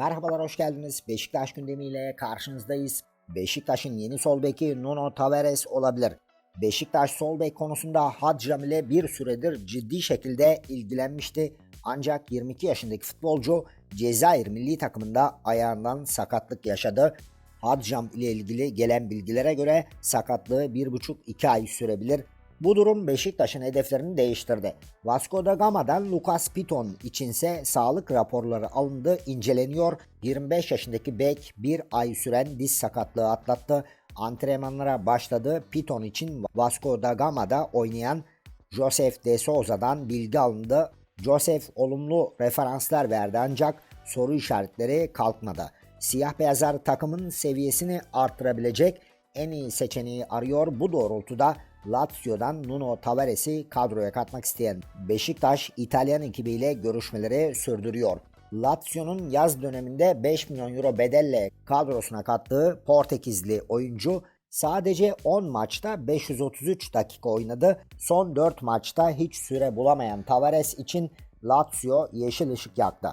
Merhabalar hoş geldiniz. Beşiktaş gündemiyle karşınızdayız. Beşiktaş'ın yeni sol beki Nuno Tavares olabilir. Beşiktaş sol bek konusunda Hadjam ile bir süredir ciddi şekilde ilgilenmişti. Ancak 22 yaşındaki futbolcu Cezayir milli takımında ayağından sakatlık yaşadı. Hadjam ile ilgili gelen bilgilere göre sakatlığı 1,5-2 ay sürebilir. Bu durum Beşiktaş'ın hedeflerini değiştirdi. Vasco da Gama'dan Lucas Piton içinse sağlık raporları alındı, inceleniyor. 25 yaşındaki bek bir ay süren diz sakatlığı atlattı. Antrenmanlara başladı. Piton için Vasco da Gama'da oynayan Joseph De Souza'dan bilgi alındı. Joseph olumlu referanslar verdi ancak soru işaretleri kalkmadı. Siyah beyazlar takımın seviyesini arttırabilecek en iyi seçeneği arıyor. Bu doğrultuda Lazio'dan Nuno Tavares'i kadroya katmak isteyen Beşiktaş İtalyan ekibiyle görüşmeleri sürdürüyor. Lazio'nun yaz döneminde 5 milyon euro bedelle kadrosuna kattığı Portekizli oyuncu sadece 10 maçta 533 dakika oynadı. Son 4 maçta hiç süre bulamayan Tavares için Lazio yeşil ışık yaktı.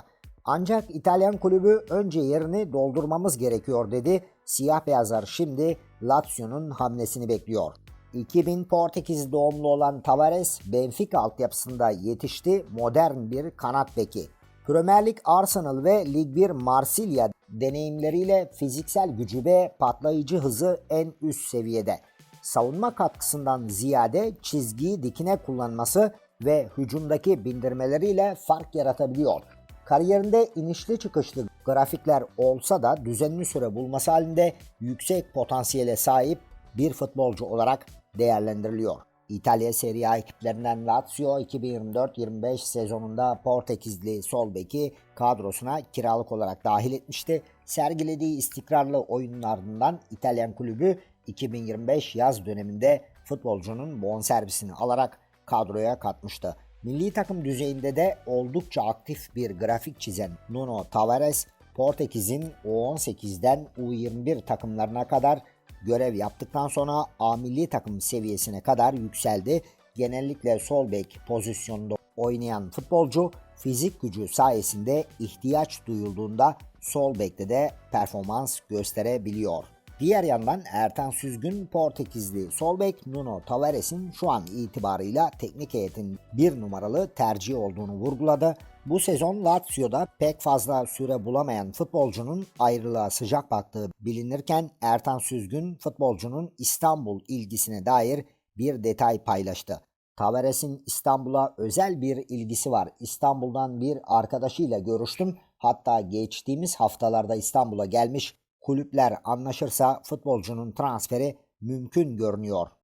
Ancak İtalyan kulübü önce yerini doldurmamız gerekiyor dedi. Siyah beyazlar şimdi Lazio'nun hamlesini bekliyor. 2000 Portekiz doğumlu olan Tavares, Benfica altyapısında yetişti, modern bir kanat beki. Premier Lig Arsenal ve Lig 1 Marsilya deneyimleriyle fiziksel gücü ve patlayıcı hızı en üst seviyede. Savunma katkısından ziyade çizgiyi dikine kullanması ve hücumdaki bindirmeleriyle fark yaratabiliyor. Kariyerinde inişli çıkışlı grafikler olsa da düzenli süre bulması halinde yüksek potansiyele sahip bir futbolcu olarak değerlendiriliyor. İtalya Serie A ekiplerinden Lazio 2024-25 sezonunda Portekizli sol beki kadrosuna kiralık olarak dahil etmişti. Sergilediği istikrarlı oyunun ardından İtalyan kulübü 2025 yaz döneminde futbolcunun bonservisini alarak kadroya katmıştı. Milli takım düzeyinde de oldukça aktif bir grafik çizen Nuno Tavares, Portekiz'in U18'den U21 takımlarına kadar görev yaptıktan sonra A milli takım seviyesine kadar yükseldi. Genellikle sol bek pozisyonunda oynayan futbolcu fizik gücü sayesinde ihtiyaç duyulduğunda sol bekte de performans gösterebiliyor. Diğer yandan Ertan Süzgün Portekizli sol bek Nuno Tavares'in şu an itibarıyla teknik heyetin bir numaralı tercih olduğunu vurguladı. Bu sezon Lazio'da pek fazla süre bulamayan futbolcunun ayrılığa sıcak baktığı bilinirken Ertan Süzgün futbolcunun İstanbul ilgisine dair bir detay paylaştı. Tavares'in İstanbul'a özel bir ilgisi var. İstanbul'dan bir arkadaşıyla görüştüm. Hatta geçtiğimiz haftalarda İstanbul'a gelmiş kulüpler anlaşırsa futbolcunun transferi mümkün görünüyor